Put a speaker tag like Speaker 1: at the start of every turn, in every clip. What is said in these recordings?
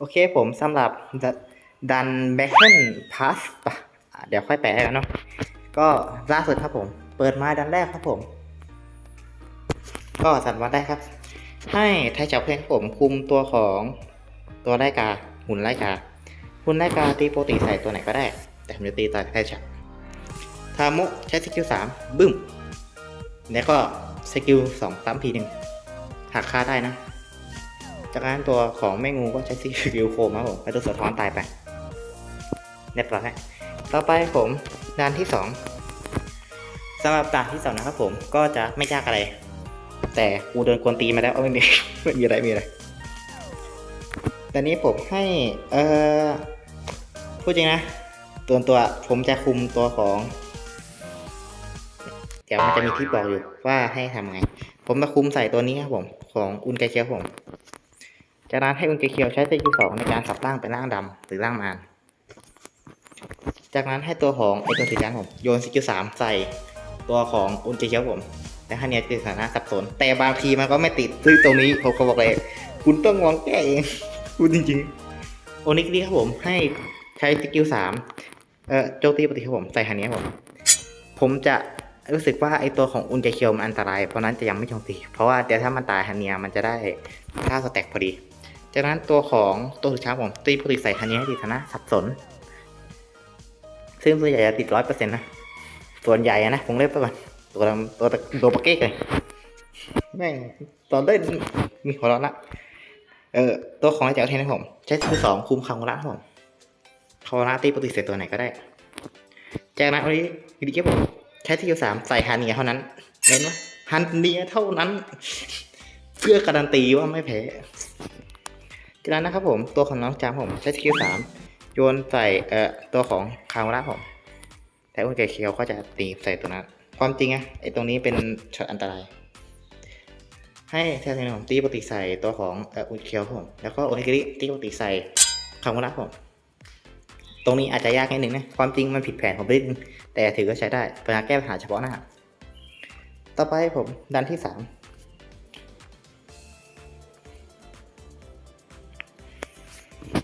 Speaker 1: โอเคผมสำหรับดันแบ็คเกิลพาสปะอะเดี๋ยวค่อยแปะกันเนาะก็ล่าสุดครับผม เปิดมาดันแรกครับผม ก็สัตว์วัดได้ครับ ให้ไทยจับเพื่อนผมคุมตัวของตัวไล่กาหุ่นไล่กาหุ่นไล่กาตีโปรตีใส่ตัวไหนก็ได้ แต่ผมจะตีต่ไทยจับทามุใช้สกิลสามบึ้มแล้วก็สกิลสองซ้ำทีหนึ่งหักค่าได้นะ จากนั้นตัวของแม่งูก็ใช้สกิลโคมครับผมให้ตัวสะท้อนตายไปเรียบร้อยต่อไปผมด่านที่สองสำหรับด่านที่สองนะครับผมก็จะไม่ยากอะไร แต่กูโดนกวนตีมาแล้วเอาไม่มีไม่มีอะไรมีอะไรแต่นี้ผมให้เอ่อพูดจริงนะตัวตัวผมจะคุมตัวของ เดี๋ยวมันจะมีที่บอกอยู่ว่าให้ทำไง ผมมาคุมใส่ตัวนี้ครับผม ของอุนไกเคียวผม จากนั้นให้อุนไกเคียวใช้สกิลสองในการสับร่างเป็นร่างดำหรือร่างมารจากนั้นให้ตัวของไอตัวสีแดงผมโยนสกิลสามใส่ตัวของอุนไกเคียวผมแต่ฮันเนียติดสถานะสับสน แต่บางทีมันก็ไม่ติดซึ่งตรงนี้ผมก็บอกเลย คุณต้องมองแก้เองพูดจริงๆโอนิกดีครับผมให้ใช้สกิลสามเอ่อโจตีปกติครับผมใส่ฮันเนียผม ผมจะรู้สึกว่าไอตัวของอุนเจเคียวมันอันตราย เพราะนั้นจะยังไม่โจมตี เพราะว่าเดี๋ยวถ้ามันตายฮันเนียมันจะได้ค่าสแต็กพอดี จากนั้นตัวของตัวสุดช้าผมตีปกติใส่ฮันเนียให้ติดฐานะสับสน ซึ่งส่วนใหญ่จะติดร้อยเปอร์เซ็นต์นะ ส่วนใหญ่นะผมเล่นไปก่อนตัวดำตัวตะตัวปะเก๊กเลยแม่งตอนเล่นมีหัวเราะละเออตัวของไอ้เจ้าเทนนะผม ใช้สกิลสองคุมคำวระผมคำวระตีปกติใส่ตัวไหนก็ได้ จากนั้นวันนี้วิดีโอผมใช้สกิลสามใส่ฮันเนียเท่านั้นเน้นว่าฮันเนียเท่านั้น เพื่อการันตีว่าไม่แพ้ จากนั้นนะครับผมตัวของน้องจามผมใช้สกิลสามโยนใส่เอ่อตัวของคาร์ล่าผมแต่อุกเกเคียวก็จะตีใส่ตัวนั้น ความจริงอะไอตรงนี้เป็นช็อตอันตราย ให้แทนของผมตีปกติใส่ตัวของเอ่ออุกเคียวผมแล้วก็โอนิกริตีปกติใส่คาร์ล่าผมตรงนี้อาจจะยากนิดหนึ่งนะ ความจริงมันผิดแผนผมนิดนึงแต่ถือก็ใช้ได้เพื่อแก้ปัญหาเฉพาะหน้า ต่อไปผมดันที่ 3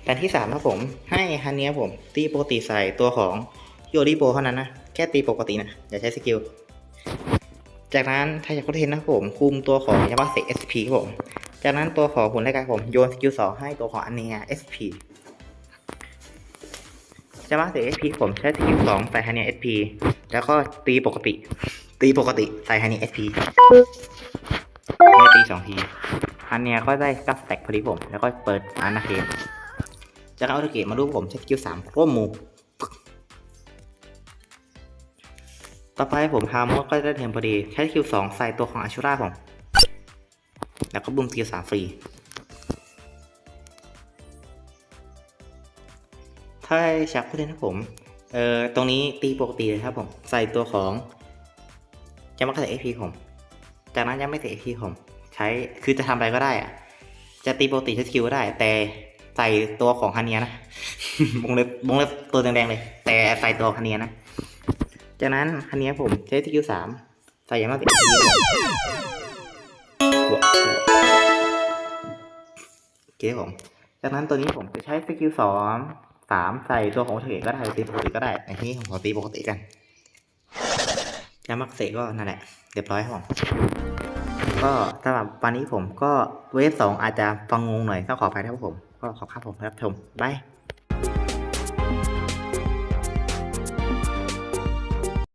Speaker 1: แต่ที่3นะผมให้ฮันนี้ยผม ตีปกติใส่ตัวของโยดีโปเท่านั้นนะ แค่ตีปกตินะ อย่าใช้สกิล จากนั้นทายาคุเทนนะผม คุมตัวของยามาเซเอสีครัผม จากนั้นตัวของหุ่นไลกาผมโยนสกิลสองให้ตัวของอันเนียเอสพียามาเซเอสพีผมใช้สกิลสองใส่ฮันนียเอสพีแล้วก็ตีปกติ ตีปกติใส่ฮันนียเอสพีม่ตีสองทีฮันเนียก็ได้กัฟแตกพอดีผม แล้วก็เปิดอานาเคน จากนั้นเอาเทเกตมาดูผมใช้สกิลสามร่วมมูต่อไปผมฮาร์โมดก็ได้เทมพอดีใช้สกิลสองใส่ตัวของอาชูราผม แล้วก็บุมสกิลสามฟรี ถ้าชักพูดเล่นนะผม เอ่อ ตรงนี้ตีปกติเลยครับผม ใส่ตัวของจะมาใส่เอพีผม จากนั้นยังไม่ใส่เอพีผม ใช้ คือจะทำอะไรก็ได้อะจะตีปกติใช้สกิลก็ได้ แต่ ใส่ตัวของฮันเนียนะวงเล็บวงเล็บตัวแดงๆเลย แต่ใส่ตัวฮันเนียนะ จากนั้นฮันเนียผมใช้สกิลสามใส่ยามาติเอพีผมโอเคผม จากนั้นตัวนี้ผมจะใช้สกิลสองสามใส่ตัวของเทก็ได้ตีปกติก็ได้ในที่นี้ผมขอตีปกติกันยามักเสกก็นั่นแหละเรียบร้อยครับผม ก็สำหรับวันนี้ผมก็เวฟสองอาจจะฟังงงหน่อยต้องขออภัยนะครับผม ก็ขอบคุณผมครับชมบาย